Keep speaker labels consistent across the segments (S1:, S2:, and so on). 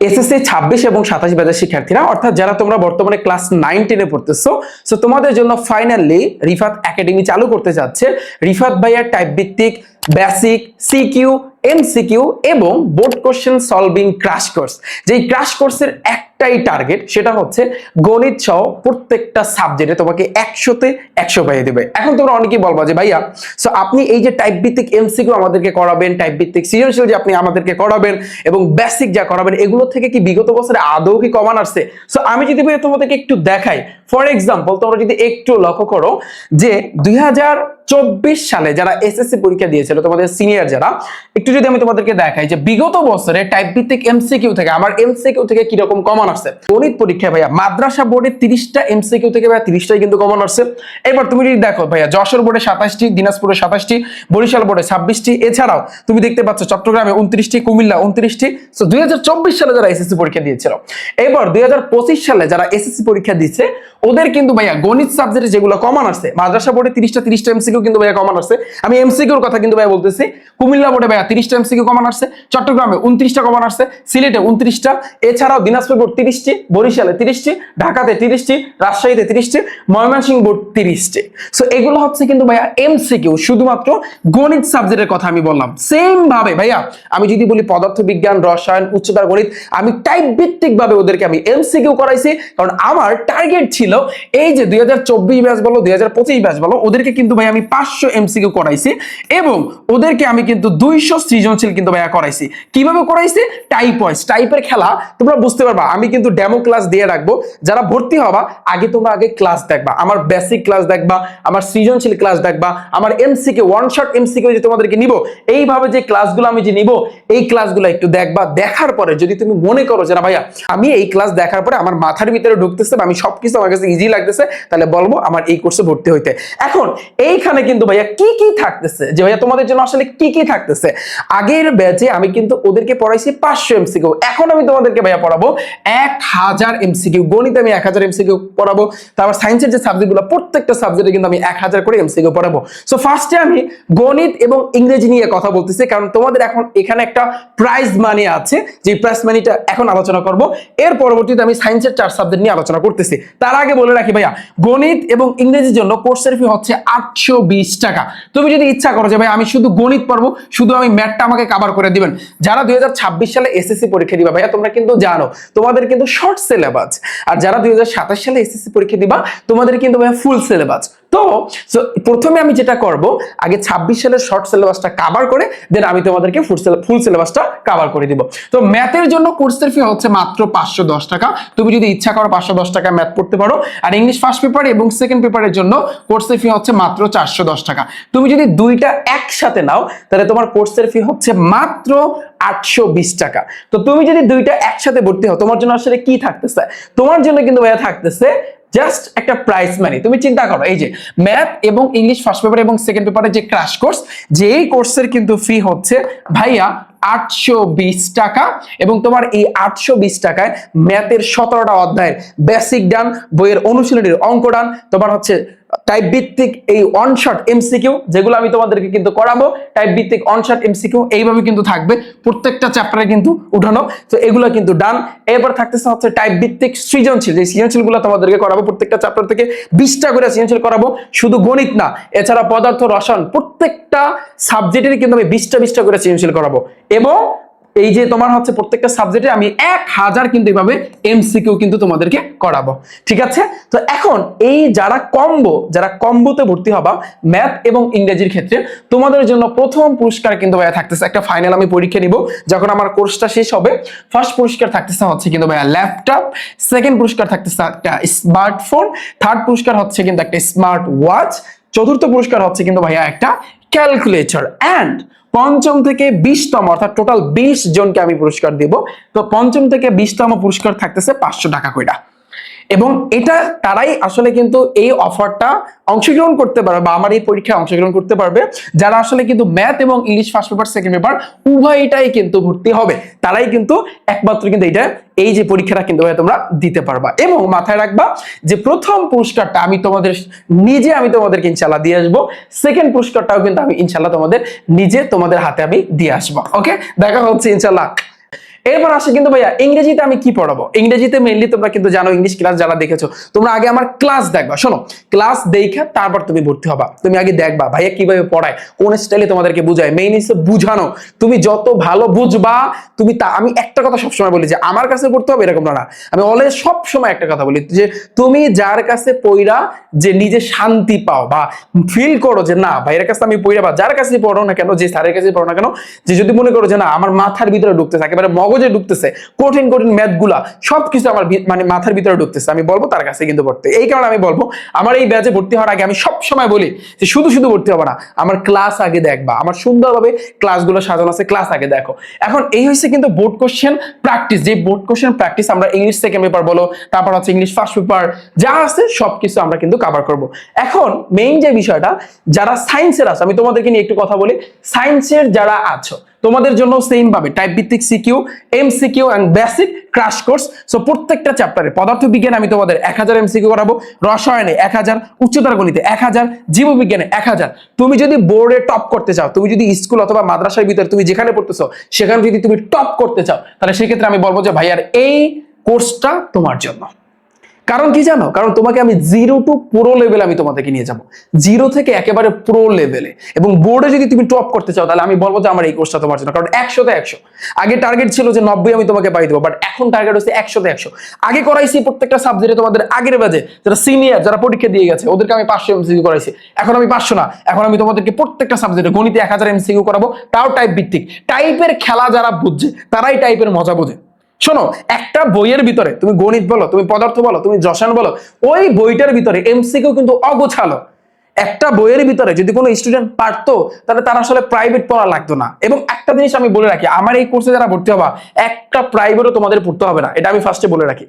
S1: SSC ছাব্বিশ এবং সাতাশ ব্যাচের শিক্ষার্থীরা, অর্থাৎ যারা তোমরা বর্তমানে ক্লাস নাইন টেনে পড়তেছো সো তোমাদের জন্য ফাইনালি রিফাত একাডেমি চালু করতে যাচ্ছে। রিফাত ভাইয়ার টাইপ ভিত্তিক বেসিক সিকিউ এমসিকিউ এবং board question solving crash course যেই ক্রাশ কোর্সের একটাই টার্গেট সেটা হচ্ছে গণিত সহ প্রত্যেকটা সাবজেক্টে তোমাকে একশোতে একশো পাইয়ে দেবে। এখন তোমরা অনেকেই বলবা যে, ভাইয়া সো আপনি এই যে টাইপ ভিত্তিক এমসিকিউ আমাদেরকে করাবেন টাইপ ভিত্তিক সৃজনশীল যে আপনি আমাদেরকে করাবেন এবং বেসিক যা করাবেন, এগুলো থেকে কি বিগত বছরে আদৌ কি কমান আসছে? সো আমি যদি ভাইয়া তোমাদেরকে একটু দেখাই ফর এক্সাম্পল তোমরা যদি একটু লক্ষ্য করো যে দুই চব্বিশ সালে যারা এসএসসি পরীক্ষা দিয়েছিল, তোমাদের সিনিয়র যারা, একটু যদি আমি তোমাদেরকে দেখাই যে বিগত বছরে টাইপ ভিত্তিক এমসিকিউ থেকে, আমার এমসিকিউ থেকে কীরকম কমন আসছে। গণিত ভাইয়া, মাদ্রাসা বোর্ডে তিরিশটা এমসিকিউ থেকে ভাইয়া তিরিশটাই কিন্তু কমন আসছে। এবার তুমি যদি দেখো ভাইয়া, যশোর বোর্ডে সাতাশটি, দিনাজপুরে সাতাশটি, বরিশাল বোর্ডে ছাব্বিশটি, এছাড়াও তুমি দেখতে পাচ্ছ চট্টগ্রামে উনত্রিশটি, কুমিল্লা উনত্রিশটি। দুই সালে যারা এসএসসি পরীক্ষা দিয়েছিল, এবার দুই সালে যারা এসএসসি পরীক্ষা দিচ্ছে ওদের কিন্তু ভাইয়া গণিত সাবজেক্টে যেগুলো কমন আসছে, মাদ্রাসা বোর্ডে তিরিশটা তিরিশটা এমসিকিউ কিন্তু ভাইয়া কমন আসছে। আমি এমসিকিউর কথা কিন্তু ভাইয়া বলতেছি, কুমিল্লা বোর্ডে ভাইয়া তিরিশটা এমসিকিউ কমন আসছে, চট্টগ্রামে উনত্রিশটা কমন আসছে, সিলেটে উনত্রিশটা, এছাড়াও দিনাজপুর বোর্ড তিরিশটি, বরিশালে তিরিশটি, ঢাকাতে তিরিশটি, রাজশাহীতে তিরিশটি ময়মনসিংহ বোর্ড তিরিশটি। সো এগুলো হচ্ছে কিন্তু ভাইয়া এমসিকিউ, শুধুমাত্র গণিত সাবজেক্টের কথা আমি বললাম। সেম ভাবে ভাইয়া, আমি যদি বলি পদার্থবিজ্ঞান, রসায়ন উচ্চতার গণিত, আমি টাইপ ভিত্তিক ভাবে ওদেরকে আমি এমসিকিউ করাইছি, কারণ আমার টার্গেট ছিল এই যে দুই হাজার চব্বিশ ব্যাচ বলো, দুই হাজার পঁচিশ ব্যাচ বলো, ওদেরকে কিন্তু ভাই আমি পাঁচশো এমসিকিউ করাইছি এবং ওদেরকে আমি কিন্তু দুইশো সৃজনশীল কিন্তু ভাইয়া করাইছি। কীভাবে করাইছি? টাইপ ওয়াইজ টাইপের খেলা তোমরা বুঝতে পারবা। আমি কিন্তু ডেমো ক্লাস দিয়ে রাখব। যারা ভর্তি হবা, আগে তোমরা আগে ক্লাস দেখবা। আমার বেসিক ক্লাস দেখবা, আমার সৃজনশীল ক্লাস দেখবা, আমার এমসিকে ওয়ান শট এমসিকে যে তোমাদেরকে নিব, এইভাবে যে ক্লাসগুলো আমি যে নিব, এই ক্লাসগুলো একটু দেখবা। দেখার পরে যদি তুমি মনে করো যে, না ভাইয়া, আমি এই ক্লাস দেখার পরে আমার মাথার ভিতরে ঢুকতেছে বা আমি সবকিছু আমার কাছে ইজি লাগতেছে, তাহলে বলব আমার এই কোর্সে ভর্তি হইতে। এখন এইখানে কিন্তু ভাইয়া কি কি থাকতেছে? যে ভাইয়া তোমাদের জন্য আসলে কি কি থাকতেছে? আগের ব্যাচে আমি কিন্তু ওদেরকে পড়াইছি পাঁচশো এমসিকিউ এখন আমি তোমাদেরকে ভাইয়া পড়াবো এক হাজার এমসিকিউ গণিতে আমি এক হাজার এমসিকিউ পড়াবো। তারপর সায়েন্সের যে সাবজেক্টগুলো প্রত্যেকটা সাবজেক্টে কিন্তু আমি এক হাজার করে এমসিকিউ পড়াবো। সো ফার্স্টে আমি গণিত এবং ইংরেজি নিয়ে কথা বলতেছি, কারণ তোমাদের এখন এখানে একটা প্রাইজ মানি আছে। যে প্রাইজ মানিটা এখন আলোচনা করব। এর পরবর্তীতে আমি সায়েন্সের চার সাবজেক্ট নিয়ে আলোচনা করতেছি। তার আগে বলে রাখি ভাইয়া, গণিত এবং ইংরেজির জন্য কোর্সের ফি হচ্ছে আটশো বিশ টাকা। তুমি যদি ইচ্ছা করো যে ভাই আমি শুধু গণিত পড়ব, শুধু আমি ম্যাথটা আমাকে কাভার করে দিবেন। যারা দুই হাজার ছাব্বিশ সালে এসএসসি পরীক্ষা দিবা ভাইয়া, তোমরা কিন্তু জানো, তোমাদের কিন্তু শর্ট সিলেবাস আর যারা দুই সালে এসএসসি পরীক্ষা দিবা, তোমাদের কিন্তু ফুল সিলেবাস তো প্রথমে আমি যেটা করব, আগে 26 সালের শর্ট সিলেবাসটা কভার করে দেন আমি তোমাদেরকে ফুল সিলেবাসটা কভার করে দিব। তো ম্যাথের জন্য কোর্সের ফি হচ্ছে মাত্র 510 টাকা। তুমি যদি ইচ্ছা করো 510 টাকা ম্যাথ পড়তে পারো। আর ইংলিশ ফার্স্ট পেপার এবং সেকেন্ড পেপারের জন্য কোর্সের ফি হচ্ছে মাত্র 410 টাকা। তুমি যদি দুইটা একসাথে নাও, তাহলে তোমার কোর্সের ফি হচ্ছে মাত্র আটশো বিশ টাকা। তো তুমি যদি দুইটা একসাথে ভর্তি হও, তোমার জন্য আসলে কি থাকতেছে? তোমার জন্য কিন্তু ভাইয়া থাকতেছে জাস্ট একটা প্রাইস মানি তুমি চিন্তা করো, এই যে ম্যাথ এবং ইংলিশ ফার্স্ট পেপার এবং সেকেন্ড পেপারের যে ক্রাশ কোর্স যেই কোর্সের কিন্তু ফি হচ্ছে ভাইয়া আটশো বিশ টাকা এবং তোমার এই আটশো বিশ টাকায় ম্যাথের সতেরোটা অধ্যায়ের বেসিক ডান বইয়ের অনুশীলনীর অঙ্ক ডান তোমার হচ্ছে টাইপ ভিত্তিক এই অনশট এমসিকিউ যেগুলো আমি তোমাদেরকে কিন্তু করাবো টাইপ ভিত্তিক অনশট এমসিকিউ এইভাবে কিন্তু থাকবে, প্রত্যেকটা চ্যাপ্টারে কিন্তু উঠানো। তো এগুলো কিন্তু ডান এরপর থাকতেছে হচ্ছে টাইপ ভিত্তিক সৃজনশীল। যে সৃজনশীলগুলো তোমাদেরকে করাবো প্রত্যেকটা চ্যাপ্টার থেকে, বিশটা করে সৃজনশীল করাবো, শুধু গণিত না, এছাড়া পদার্থ রসায়ন প্রত্যেকটা সাবজেক্টেরই কিন্তু আমি বিশটা বিশটা করে সৃজনশীল করাবো। এবং এই যে তোমার হচ্ছে প্রত্যেকটা সাবজেক্টে আমি এক হাজার কিন্তু এভাবে এমসিকিউ কিন্তু তোমাদেরকে করাবো। ঠিক আছে? তো এখন এই যারা কম্বো যারা কম্বোতে ভর্তি হবা ম্যাথ এবং ইংরেজির ক্ষেত্রে, তোমাদের জন্য প্রথম পুরস্কার কিন্তু ভাইয়া থাকতেছে একটা ফাইনাল আমি পরীক্ষা নিব, যখন আমার কোর্সটা শেষ হবে। ফার্স্ট পুরস্কার থাকতেছে হচ্ছে কিন্তু ভাইয়া ল্যাপটপ সেকেন্ড পুরস্কার থাকতেছে একটা স্মার্টফোন থার্ড পুরস্কার হচ্ছে কিন্তু একটা স্মার্ট ওয়াচ চতুর্থ পুরস্কার হচ্ছে কিন্তু ভাইয়া একটা ক্যালকুলেটর অ্যান্ড পঞ্চম থেকে বিশতম, অর্থাৎ টোটাল বিশ জনকে আমি পুরস্কার দিব। তো পঞ্চম থেকে বিশতম পুরস্কার থাকতেছে পাঁচশো টাকা কইরা। এবং এটা তারাই আসলে কিন্তু এই অফারটা অংশগ্রহণ করতে পারবে বা আমার এই পরীক্ষায় অংশগ্রহণ করতে পারবে। যারা আসলে কিন্তু ম্যাথ এবং English first paper second paper উভয়টাই কিন্তু ভর্তি হবে। তারাই কিন্তু একমাত্র কিন্তু এটা এই যে পরীক্ষাটা কিন্তু তোমরা দিতে পারবা। এবং মাথায় রাখবা যে প্রথম পুরস্কারটা আমি তোমাদের নিজে আমি তোমাদেরকে ইনশাল্লাহ দিয়ে আসব। সেকেন্ড পুরস্কারটাও কিন্তু আমি ইনশাল্লাহ তোমাদের নিজে তোমাদের হাতে আমি দিয়ে আসব। ওকে দেখা হচ্ছে ইনশাল্লাহ এরপর আসে কিন্তু ভাইয়া, ইংরেজিতে আমি কি পড়াবো? ইংরেজিতে মেইনলি তোমরা কিন্তু জানো ইংলিশ ক্লাস যারা দেখেছ, তোমরা আগে আমার ক্লাস দেখবা। শোনো ক্লাস দেখে তারপর তুমি ভর্তি হবা। তুমি আগে দেখবা, ভাইয়া কীভাবে পড়ায়, কোন স্টাইলে তোমাদেরকে বুঝায়। মেইন হচ্ছে বুঝানো। তুমি যত ভালো বুঝবা, তুমি তা আমি একটা কথা সবসময় বলি যে, আমার কাছে পড়তে হবে এরকম না আমি অলওয়েজ সব সময় একটা কথা বলি যে, তুমি যার কাছে পইরা যে নিজে শান্তি পাও বা ফিল করো যে, না, ভাইয়ের কাছে আমি পইরা বা যার কাছে পড়ো না কেন, যে স্যারের কাছে পড়ো না কেন, যে যদি মনে করো যে, না, আমার মাথার ভিতরে ঢুকতেছে, একেবারে মগজে ঢুকতেছে কঠিন কঠিন ম্যাথগুলা সবকিছু আমার মানে মাথার ভিতরে ঢুকতেছে আমি বলব তার কাছে কিন্তু পড়তে এই কারণে আমি বলব, আমার এই ব্যাচে ভর্তি হওয়ার আগে আমি সব সময় বলি যে শুধু শুধু ভর্তি হবে না, আমার ক্লাস আগে দেখবা, আমার সুন্দরভাবে ক্লাসগুলো সাজানো আছে, ক্লাস আগে দেখো। এখন এই হচ্ছে কিন্তু বোর্ড কোশ্চেন প্র্যাকটিস, যে বোর্ড কোশ্চেন প্র্যাকটিস আমরা ইংলিশ সেকেন্ড পেপার বলো, তারপর হচ্ছে ইংলিশ ফার্স্ট পেপার, যা আছে সবকিছু আমরা কিন্তু কভার করব। এখন মেইন যে বিষয়টা, যারা সায়েন্সের আছে, আমি তোমাদেরকে নিয়ে একটু কথা বলি সায়েন্সের যারা আছো, তোমাদের জন্য সেম ভাবে টাইপ ভিত্তিক CQ MCQ and basic crash course so প্রত্যেকটা চ্যাপ্টারে পদার্থবিজ্ঞানে আমি তোমাদের এক হাজার এমসিকিউ করাবো, রসায়নে এক হাজার, উচ্চতর গণিতে এক হাজার, জীববিজ্ঞানে এক হাজার। তুমি যদি বোর্ডে টপ করতে চাও, তুমি যদি স্কুল অথবা মাদ্রাসার ভিতরে তুমি যেখানে পড়তেছো, সেখানে যদি তুমি টপ করতে চাও, তাহলে সেক্ষেত্রে আমি বলব যে ভাইয়ার এই কোর্সটা তোমার জন্য। কারণ কি জানো? কারণ তোমাকে আমি জিরো টু প্রো লেভেল আমি তোমাদেরকে নিয়ে যাব। জিরো থেকে একেবারে প্রো লেভেলে এবং বোর্ডে যদি তুমি টপ করতে চাও, তাহলে আমি বলব যে আমার এই কোর্সটা তোমার জন্য। কারণ একশোতে একশো। আগে টার্গেট ছিল যে নব্বই আমি তোমাকে পাই দেবো বাট এখন টার্গেট হচ্ছে একশোতে একশো। আগে করাইছি প্রত্যেকটা সাবজেক্টে তোমাদের আগের বাজে যারা সিনিয়র যারা পরীক্ষা দিয়ে গেছে, ওদেরকে আমি পাঁচশো এমসিকিউ করাইছি। এখন আমি পাঁচশো না। এখন আমি তোমাদেরকে প্রত্যেকটা সাবজেক্টে গণিতে এক হাজার এমসিকিউ করাবো, তাও টাইপ ভিত্তিক। টাইপের খেলা যারা বুঝছে, তারাই টাইপের মজা বোঝে। শোনো, একটা বইয়ের ভিতরে, তুমি গণিত বলো, তুমি পদার্থ বলো, তুমি রসায়ন বলো, ওই বইটার ভিতরে এমসিকিউ কিন্তু অগোছালো। একটা বইয়ের ভিতরে যদি কোনো স্টুডেন্ট পারতো, তাহলে তার আসলে প্রাইভেট পড়া লাগতো না। এবং একটা জিনিস আমি বলে রাখি, আমার এই কোর্সে যারা ভর্তি হবা, একটা প্রাইভেটও তোমাদের পড়তে হবে না, এটা আমি ফার্স্টে বলে রাখি।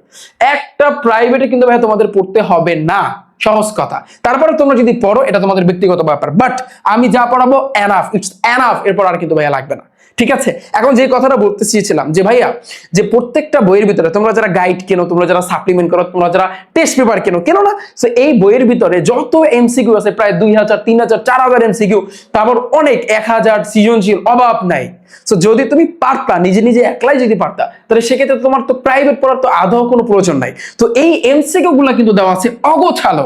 S1: একটা প্রাইভেটে কিন্তু ভাই তোমাদের পড়তে হবে না, সহজ কথা। তারপরে তোমরা যদি পড়ো, এটা তোমাদের ব্যক্তিগত ব্যাপার বাট আমি যা পড়াবো এনাফ ইটস এনাফ এরপর আর কিন্তু ভাইয়া লাগবে না। ঠিক আছে? এখন যে কথাটা বলতে চেয়েছিলাম, যে ভাইয়া, যে প্রত্যেকটা বইয়ের ভিতরে তোমরা যারা গাইড কেনো, তোমরা যারা সাপ্লিমেন্ট করো, তোমরা যারা টেস্ট পেপার কেনো কেনো না সো এই বইয়ের ভিতরে যত এমসিকিউ আছে, প্রায় দুই হাজার, তিন হাজার, চার হাজার এমসিকিউ তারপর অনেক এক হাজার সৃজনশীল অভাব নাই। সো যদি তুমি পারতা, নিজে নিজে একলাই যদি পারতা, তাহলে সেক্ষেত্রে তোমার তো প্রাইভেট পড়ার তো আদৌ কোনো প্রয়োজন নাই। তো এই এমসিকিউ গুলা কিন্তু দেওয়া আছে অগোছালো।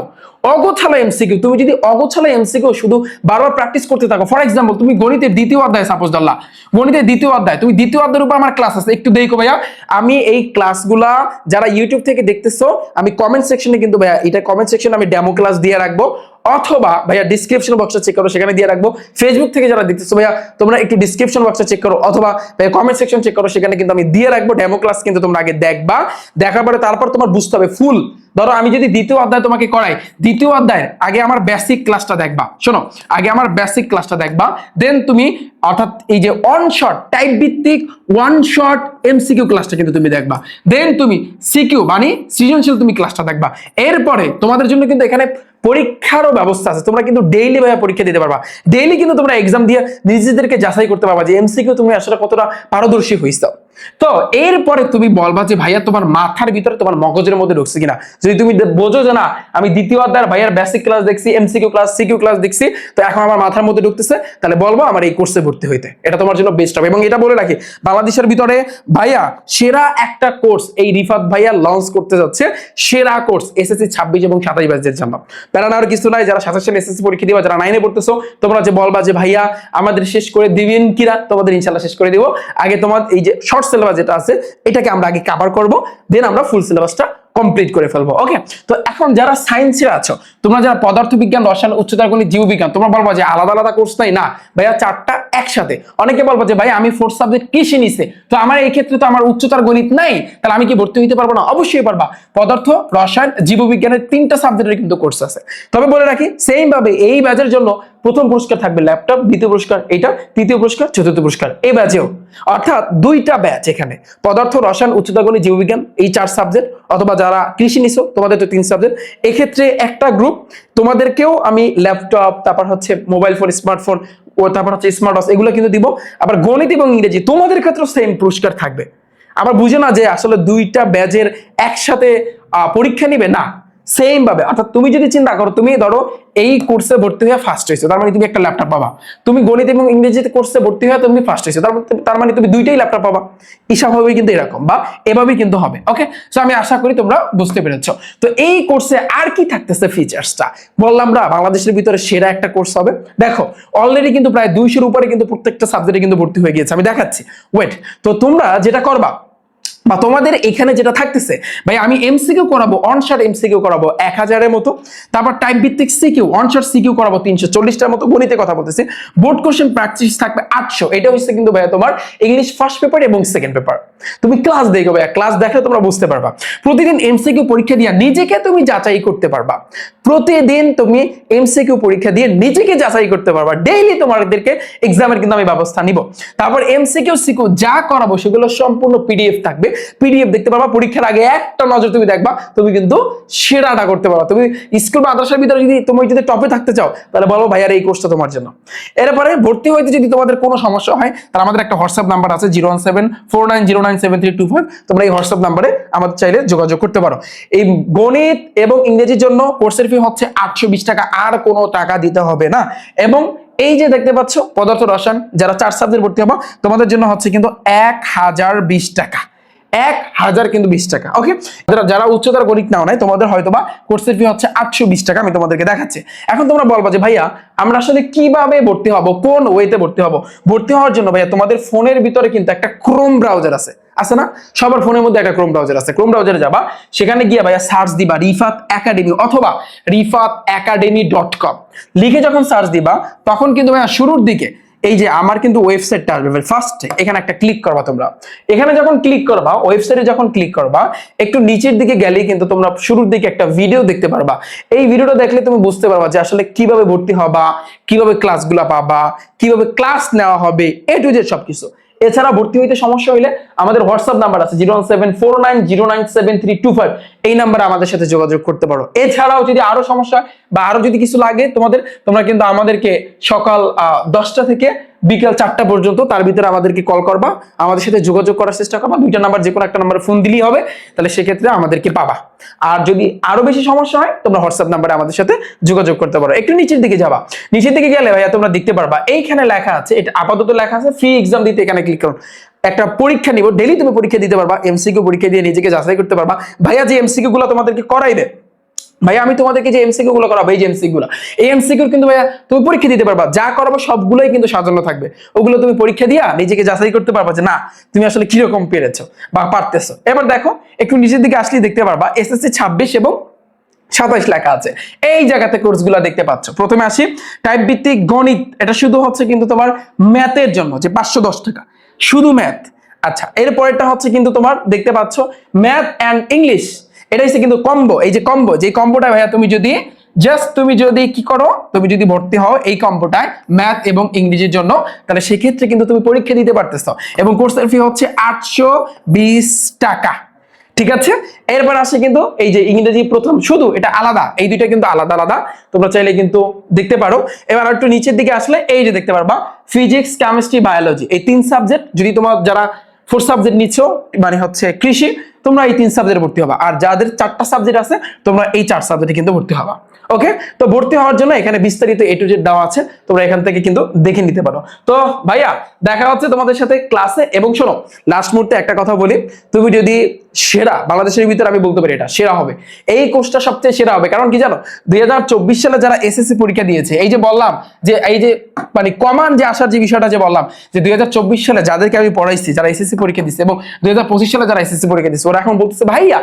S1: অগোছালো এমসিকিউ তুমি যদি অগোছালা এমসিকিউ শুধু বারবার প্র্যাকটিস করতে থাকো ফর এক্সাম্পল তুমি গণিতের দ্বিতীয় অধ্যায় সাপোজ ধরলা, গণিতের দ্বিতীয় অধ্যায়, তুমি দ্বিতীয় অধ্যায়ের উপর আমার ক্লাস আছে, একটু দেখো ভাইয়া, আমি এই ক্লাসগুলা যারা ইউটিউব থেকে দেখতেছো, আমি কমেন্ট সেকশনে কিন্তু ভাইয়া, এটা কমেন্ট সেকশনে আমি ডেমো ক্লাস দিয়ে রাখব অথবা ভাইয়া ডিসক্রিপশন বক্সটা চেক করো, সেখানে দিয়ে রাখব। ফেসবুক থেকে যারা দেখতেছো ভাইয়া, তোমরা একটু ডিসক্রিপশন বক্সটা চেক করো, অথবা ভাইয়া কমেন্ট সেকশন চেক করো, সেখানে কিন্তু আমি দিয়ে রাখব। ডেমো ক্লাস কিন্তু তোমরা আগে দেখবা। দেখার পরে তারপর তোমার বুঝতে হবে ফুল ধরো আমি যদি দ্বিতীয় অধ্যায় তোমাকে করাই, দ্বিতীয় অধ্যায় আগে আমার বেসিক ক্লাসটা দেখবা। শোনো, আগে আমার বেসিক ক্লাসটা দেখবা। দেন তুমি অর্থাৎ এই যে ওয়ান শট টাইপ ভিত্তিক ওয়ান শট এমসিকিউ ক্লাসটা কিন্তু তুমি দেখবা। দেন তুমি সিকিউ মানে সৃজনশীল তুমি ক্লাসটা দেখবা। এরপরে তোমাদের জন্য কিন্তু এখানে পরীক্ষারও ব্যবস্থা আছে। তোমরা কিন্তু ডেইলি ভাবে পরীক্ষা দিতে পারবা। ডেইলি কিন্তু তোমরা এক্সাম দিয়ে নিজেদেরকে যাচাই করতে পারবা যে এমসিকিউ তুমি আসলে কতটা পারদর্শী হইছো। তো এরপরে তুমি বলবা যে, ভাইয়া, তোমার মাথার ভিতরে তোমার মগজের মধ্যে ঢুকছে কিনা? যদি তুমি বোঝো যে, না, আমি দ্বিতীয় অধ্যায়ের ভাইয়ার বেসিক ক্লাস দেখছি এমসিকিউ ক্লাস সিকিউ ক্লাস দেখছি, তো এখন আমার মাথার মধ্যে ঢুকতেছে, তাহলে বলব আমার এই কোর্সে ভর্তি হইতে। এটা তোমার জন্য বেস্ট হবে। এবং এটা বলে রাখি, বাংলাদেশের ভিতরে, ভাইয়া, সেরা একটা কোর্স এই রিফাত ভাইয়া লঞ্চ করতে যাচ্ছে, সেরা কোর্স এসএসসি ছাব্বিশ এবং সাতাশ ব্যাচের জন্য। প্যারানার কিছু নাই, যারা সাতাশ সালে এসএসসি পরীক্ষা দিবা, যারা নাইনে পড়তেছো, তোমরা যে বলবা যে, ভাইয়া, আমাদের শেষ করে দিবেন কিনা তোমাদের ইনশাল্লাহ শেষ করে দিব। আগে তোমার এই যে শর্ট সিলেবাস যেটা আছে, এটাকে আমরা আগে কভার করব দেন আমরা ফুল সিলেবাসটা কমপ্লিট করে ফেলব ওকে তো এখন যারা সায়েন্সে আছো, তোমরা যারা পদার্থ বিজ্ঞান রসায়ন উচ্চতর গণিত জীববিজ্ঞান, তোমরা বলব যে আলাদা আলাদা কোর্স নাই, না, ভাইয়া চারটা একসাথে। অনেকে বলব যে ভাই আমি ফোর্থ সাবজেক্ট কৃষি নিছে? তো আমার এই ক্ষেত্রে তো আমার উচ্চতর গণিত নাই, তাহলে আমি কি ভর্তি হইতে পারব না? অবশ্যই পারবা। পদার্থ, রসায়ন, জীববিজ্ঞানের তিনটা সাবজেক্টের কিন্তু কোর্স আছে। তবে বলে রাখি সেম ভাবে এই ব্যাচের জন্য প্রথম পুরস্কার থাকবে ল্যাপটপ, দ্বিতীয় পুরস্কার এটা, তৃতীয় পুরস্কার, চতুর্থ পুরস্কার। এই ব্যাচেও অর্থাৎ দুইটা ব্যাচ এখানে। পদার্থ, রসায়ন উচ্চতর গণিত জীববিজ্ঞান, এই চার সাবজেক্ট অথবা যারা কৃষি নিছো, তোমাদের তো তিন সাবজেক্ট এক্ষেত্রে একটা গ্রুপ তোমাদেরকেও আমি ল্যাপটপ, তারপর হচ্ছে মোবাইল ফোন স্মার্টফোন ও তারপর হচ্ছে স্মার্ট ওয়াচ এগুলো কিন্তু দিব। আবার গণিত এবং ইংরেজি, তোমাদের ক্ষেত্রেও সেম পুরস্কার থাকবে। আবার বুঝে না যে আসলে দুইটা ব্যাচের একসাথে পরীক্ষা নিবে? না। সেম ভাবে, অর্থাৎ তুমি যদি চিন্তা করো, তুমি ধরো এই কোর্সে ভর্তি হয়ে ফার্স্ট হয়েছো, তার মানে তুমি একটা ল্যাপটপ পাবা। তুমি গণিত এবং ইংরেজিতে কোর্সে ভর্তি হয়ে তুমি ফার্স্ট হয়েছো, তার মানে তুমি- মানে দুইটাই ল্যাপটপ পাবা। হবে কিন্তু এরকম, বা এভাবেই কিন্তু হবে ওকে সো আমি আশা করি তোমরা বুঝতে পেরেছ। তো এই কোর্সে আর কি থাকতেছে ফিচার্সটা বললাম না, বাংলাদেশের ভিতরে সেরা একটা কোর্স হবে। দেখো অলরেডি কিন্তু প্রায় দুইশোর উপরে কিন্তু প্রত্যেকটা সাবজেক্টে কিন্তু ভর্তি হয়ে গিয়েছে, আমি দেখাচ্ছি। ওয়েট তো তোমরা যেটা করবা বা তোমাদের এখানে যেটা থাকতেছে, ভাই আমি এমসিকিউ করাবো অনসার এমসিকিউ করাবো এক হাজারের মতো, তারপর টাইপ ভিত্তিক সিকিউ অনসার সিকিউ করাবো তিনশো চল্লিশটার মতো, গণিতে কথা বলতেছি। বোর্ড কোশ্চেন প্র্যাকটিস থাকবে আটশো, এটা হচ্ছে কিন্তু ভাইয়া তোমার ইংলিশ ফার্স্ট পেপার এবং সেকেন্ড পেপার তুমি ক্লাস দেখো ভাইয়া ক্লাস দেখলে তোমরা বুঝতে পারবা। প্রতিদিন এমসিকিউ পরীক্ষা দিয়ে নিজেকে তুমি যাচাই করতে পারবা। প্রতিদিন তুমি এমসিকিউ পরীক্ষা দিয়ে নিজেকে যাচাই করতে পারবা। ডেইলি তোমাদেরকে এক্সামের কিন্তু আমি ব্যবস্থা নিব। তারপর এমসিকিউ সিকিউ যা করাবো সেগুলো সম্পূর্ণ পিডিএফ থাকবে। পিডিএফ দেখতে পারবা পরীক্ষার আগে একটা নজর তুমি দেখবা, তুমি কিন্তু সেরাটা করতে পারবা। তুমি স্কুল বা মাদ্রাসার ভিতরে যদি তুমি যদি টপে থাকতে চাও, তাহলে বলো ভাইয়ার এই কোর্সটা তোমার জন্য। এরপরে ভর্তি হইতে যদি তোমাদের কোনো সমস্যা হয়, তাহলে আমাদের একটা হোয়াটসঅ্যাপ নাম্বার আছে zero one seven four nine zero তোমরা এই হোয়াটসঅ্যাপ নাম্বারে আমাদের চাইলে যোগাযোগ করতে পারো। এই গণিত এবং ইংরেজির জন্য কোর্সের ফি হচ্ছে আটশো বিশ টাকা, আর কোনো টাকা দিতে হবে না। এবং এই যে দেখতে পাচ্ছ, পদার্থ রসায়ন, যারা চার সাবজেক্ট ভর্তি হব, তোমাদের জন্য হচ্ছে কিন্তু এক হাজার বিশ টাকা। এক হাজার কিন্তু বিশ টাকা ওকে যারা উচ্চতর গণিত নাও নাই, তোমাদের হয়তো বা কোর্সের ফি হচ্ছে আটশো বিশ টাকা, আমি তোমাদেরকে দেখাচ্ছি। এখন তোমরা বলব যে, ভাইয়া, আমরা আসলে কীভাবে ভর্তি হব? কোন ওয়েতে ভর্তি হব? ভর্তি হওয়ার জন্য, ভাইয়া, তোমাদের ফোনের ভিতরে কিন্তু একটা ক্রোম ব্রাউজার আছে। আছে না? সবার ফোনের মধ্যে একটা ক্রোম ব্রাউজার আছে। ক্রোম ব্রাউজারে যাবা, সেখানে গিয়ে, ভাইয়া সার্চ দিবা রিফাত একাডেমি অথবা রিফাত একাডেমি ডট কম লিখে যখন সার্চ দিবা, তখন কিন্তু, ভাইয়া, শুরুর দিকে এই যে আমার কিন্তু ওয়েবসাইটটা আসবে ফার্স্ট এখানে একটা ক্লিক করবা তোমরা। এখানে যখন ক্লিক করবা ওয়েবসাইটে যখন ক্লিক করবা, একটু নিচের দিকে গেলেই কিন্তু তোমরা শুরুর দিকে একটা ভিডিও দেখতে পারবা। এই ভিডিওটা দেখলে তুমি বুঝতে পারবা যে আসলে কীভাবে ভর্তি হবা, কীভাবে ক্লাসগুলো পাবা, কীভাবে ক্লাস নেওয়া হবে এ টু জেড সবকিছু। এছাড়া ভর্তি হইতে সমস্যা হইলে আমাদের হোয়াটসঅ্যাপ নাম্বার আছে zero seven four nine zero nine seven three two five. এই নাম্বারে আমাদের সাথে যোগাযোগ করতে পারো। এছাড়াও যদি আরও সমস্যা বা আরও যদি কিছু লাগে তোমাদের, তোমরা কিন্তু আমাদেরকে সকাল দশটা থেকে বিকেল চারটা পর্যন্ত তার ভিতরে আমাদেরকে কল করবা, আমাদের সাথে যোগাযোগ করার চেষ্টা করবা, দুইটা নাম্বার যে কোনো একটা নাম্বারে ফোন দিলেই হবে, তাহলে সেক্ষেত্রে আমাদেরকে পাবা। আর যদি আরও বেশি সমস্যা হয়, তোমরা হোয়াটসঅ্যাপ নাম্বারে আমাদের সাথে যোগাযোগ করতে পারো। একটু নিচের দিকে যাবা। নিচের দিকে গেলে ভাইয়া তোমরা দেখতে পারবা, এইখানে লেখা আছে, এটা আপাতত লেখা আছে ফ্রি এক্সাম দিতে এখানে ক্লিক করুন। একটা পরীক্ষা নিব ডেলি তুমি পরীক্ষা দিতে পারবা এমসিকিউ পরীক্ষা দিয়ে নিজেকে যাচাই করতে পারবা। ভাইয়া যে এমসিকিউ গুলো তোমাদেরকে করাইবে ভাইয়া, আমি তোমাদেরকে যে এমসিকিউ গুলো করাবো, এই যে এমসিকিউ গুলো, এই এমসিকিউ কিন্তু ভাইয়া তুমি পরীক্ষা দিতে পারবা, যা করাবো সবগুলোই কিন্তু সাজানো থাকবে। ওগুলো তুমি পরীক্ষা দিয়া নিজেকে যাচাই করতে পারবা যে, না, তুমি আসলে কীরকম পেরেছ বা পারতেছো। এবার দেখো, একটু নিচের দিকে আসলেই দেখতে পারবা এসএসসি ছাব্বিশ এবং সাতাইশ লেখা আছে। এই জায়গাতে কোর্সগুলো দেখতে পাচ্ছ। প্রথমে আসি টাইপ ভিত্তিক গণিত, এটা শুধু হচ্ছে কিন্তু তোমার ম্যাথের জন্য, যে পাঁচশো দশ টাকা। শুধু ম্যাথ আচ্ছা এরপরেরটা হচ্ছে কিন্তু তোমার, দেখতে পাচ্ছ ম্যাথ অ্যান্ড ইংলিশ এটা হচ্ছে কিন্তু কম্বো এই যে কম্বো যে কম্বোটা ভাইয়া তুমি যদি জাস্ট তুমি যদি কি করো, তুমি যদি ভর্তি হও এই কম্বোটায় ম্যাথ এবং ইংরেজির জন্য, তাহলে সেক্ষেত্রে কিন্তু তুমি পরীক্ষা দিতে পারতেছ। এবং কোর্সের ফি হচ্ছে আটশো বিশ টাকা। ঠিক আছে? এরপর আসে কিন্তু এই যে ইংরেজি প্রথম, শুধু এটা আলাদা, এই দুইটা কিন্তু আলাদা আলাদা। তোমরা চাইলে কিন্তু দেখতে পারো। এবার একটু নিচের দিকে আসলে এই যে দেখতে পারবা ফিজিক্স কেমিস্ট্রি বায়োলজি এই তিন সাবজেক্ট যদি তোমার যারা ফোর সাবজেক্ট নিচ্ছ মানে হচ্ছে কৃষি তোমরা এই তিন সাবজেক্টে ভর্তি হবা। আর যাদের চারটা সাবজেক্ট আছে, তোমরা এই চার সাবজেক্টে কিন্তু ভর্তি হবা। ওকে তো ভর্তি হওয়ার জন্য এখানে বিস্তারিত এ টু জেড দেওয়া আছে। তোমরা এখান থেকে কিন্তু দেখে নিতে পারো। তো ভাইয়া, দেখা হচ্ছে তোমাদের সাথে ক্লাসে এবং শোনো লাস্ট মুহূর্তে একটা কথা বলি। তুমি যদি সেরা, বাংলাদেশের ভিতরে আমি বলতে পারি এটা, সেরা হবে। এই কোর্সটা সবচেয়ে সেরা হবে, কারণ কি জানো, দুই হাজার চব্বিশ সালে যারা এসএসসি পরীক্ষা দিয়েছে, এই যে বললাম যে, এই যে মানে কমান যে আসার যে বিষয়টা যে বললাম, যে দুই হাজার চব্বিশ সালে যাদেরকে আমি পড়াইছি, যারা এসএসসি পরীক্ষা দিচ্ছে এবং দুই হাজার পঁচিশ সালে যারা এসএসসি পরীক্ষা দিচ্ছে ওরা এখন বলতেছে, ভাইয়া,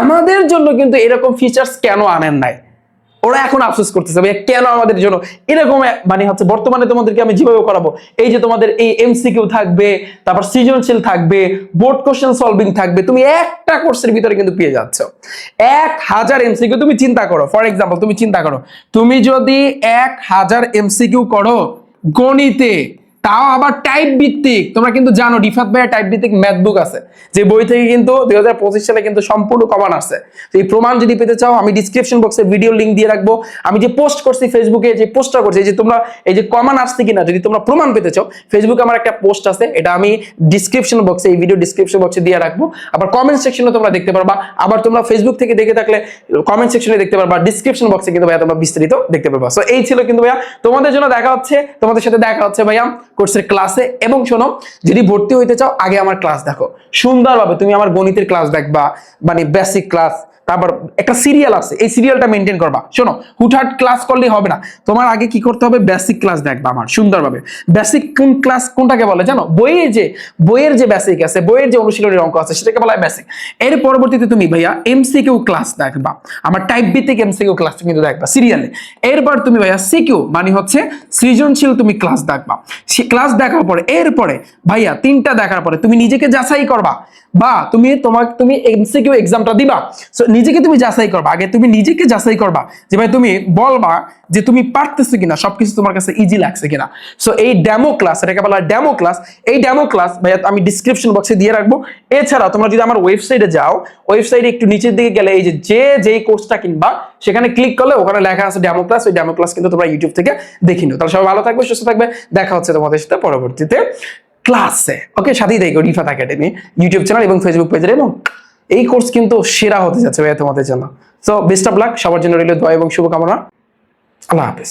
S1: আমাদের জন্য কিন্তু এরকম ফিচার্স কেন আনেন নাই? ওরা এখন আফসোস করতেছে ভাই কেন আমাদের জন্য? এরকম মানে হচ্ছে বর্তমানে তোমাদেরকে আমি যেভাবে করাবো, এই যে তোমাদের এই এমসিকিউ থাকবে, তারপর সৃজনশীল থাকবে বোর্ড কোশ্চেন সলভিং থাকবে, তুমি একটা কোর্সের ভিতরে কিন্তু পেয়ে যাচ্ছ। এক হাজার এমসিকিউ তুমি চিন্তা করো ফর এক্সাম্পল তুমি চিন্তা করো, তুমি যদি এক হাজার এমসিকিউ করো গণিতে তাও আবার টাইপ ভিত্তিক। তোমরা কিন্তু জানো রিফাত ভাইয়ের টাইপ ভিত্তিক ম্যাথ বুক আছে, যে বই থেকে কিন্তু দুই হাজার পঁচিশ সালে কিন্তু সম্পূর্ণ কমান আসছে। এই প্রমাণ যদি পেতে চাও, আমি ডিসক্রিপশন বক্সে ভিডিও লিঙ্ক দিয়ে রাখব। আমি যে পোস্ট করছি ফেসবুকে যে পোস্টটা করছি যে তোমরা, এই যে কমান আসছে কিনা, যদি তোমরা প্রমাণ পেতে চাও ফেসবুকে আমার একটা পোস্ট আছে, এটা আমি ডিসক্রিপশন বক্সে এই ভিডিও ডিসক্রিপশন বক্সে দিয়ে রাখব। আবার কমেন্ট সেকশনে তোমরা দেখতে পারবা। আবার তোমরা ফেসবুক থেকে দেখে থাকলে কমেন্ট সেকশনে দেখতে পারবা ডিসক্রিপশন বক্সে কিন্তু ভাইয়া তোমরা বিস্তারিত দেখতে পারবা। সো এই ছিল কিন্তু ভাইয়া, তোমাদের জন্য দেখা হচ্ছে, তোমাদের সাথে দেখা হচ্ছে ভাইয়া। কোর্সের ক্লাসে এবং শোনো, যদি ভর্তি হইতে চাও, আগে আমার ক্লাস দেখো। সুন্দরভাবে তুমি আমার গণিতের ক্লাস দেখবা মানে বেসিক ক্লাস তারপর একটা সিরিয়াল আছে, এই সিরিয়ালটা মেনটেন করবা। শোনো, হুটহাট ক্লাস করলেই হবে না। তোমার আগে কি করতে হবে? বেসিক ক্লাস দেখবা আমার, সুন্দরভাবে। বেসিক কোন ক্লাস কোনটাকে বলে জানো? বইয়ের যে বইয়ের যে বেসিক আছে, বইয়ের যে অনুশীলনের অঙ্ক আছে, সেটাকে বলা হয় বেসিক এর পরবর্তীতে তুমি ভাইয়া এমসিকিউ ক্লাস দেখবা। আমার টাইপ ভিত্তিক এমসিকিউ ক্লাস কিন্তু দেখবা সিরিয়ালে এরপর তুমি ভাইয়া সিকিউ মানে হচ্ছে সৃজনশীল তুমি ক্লাস দেখবা। ক্লাস দেখার পরে, এরপরে ভাইয়া তিনটা দেখার পরে তুমি নিজেকে যাচাই করবা। বা তুমি তোমাকে, তুমি এমসিকিউ এক্সামটা দিবা। নিজেকে তুমি যাচাই করবা। আগে তুমি নিজেকে যাচাই করবা যে ভাই তুমি বলবা যে তুমি পারতেছো কিনা, সবকিছু তোমার কাছে ইজি লাগছে কিনা। সো এই ডেমো ক্লাস এটাকে বলা হয় ডেমো ক্লাস এই ডেমো ক্লাস ভাইয়া আমি ডিসক্রিপশন বক্সে দিয়ে রাখব। এছাড়া তোমরা যদি আমার ওয়েবসাইটে যাও ওয়েবসাইটে একটু নিচের দিকে গেলে এই যে যে যেই কোর্সটা কিনবা, সেখানে ক্লিক করলে ওখানে লেখা আছে ডেমো ক্লাস ওই ডেমো ক্লাস কিন্তু তোমরা ইউটিউব থেকে দেখি নিও। তাহলে সবাই ভালো থাকবে, সুস্থ থাকবে। দেখা হচ্ছে তোমাদের সাথে পরবর্তীতে ক্লাসে ওকে সাথেই দেখো রিফাত একাডেমি ইউটিউব চ্যানেল এবং ফেসবুক পেজের এবং এই কোর্স কিন্তু সেরা হতে যাচ্ছে ভাইয়া তোমাদের জন্য। সো বেস্ট অফ লাক সবার জন্য রইল দোয়া এবং শুভকামনা। আল্লাহ হাফেজ।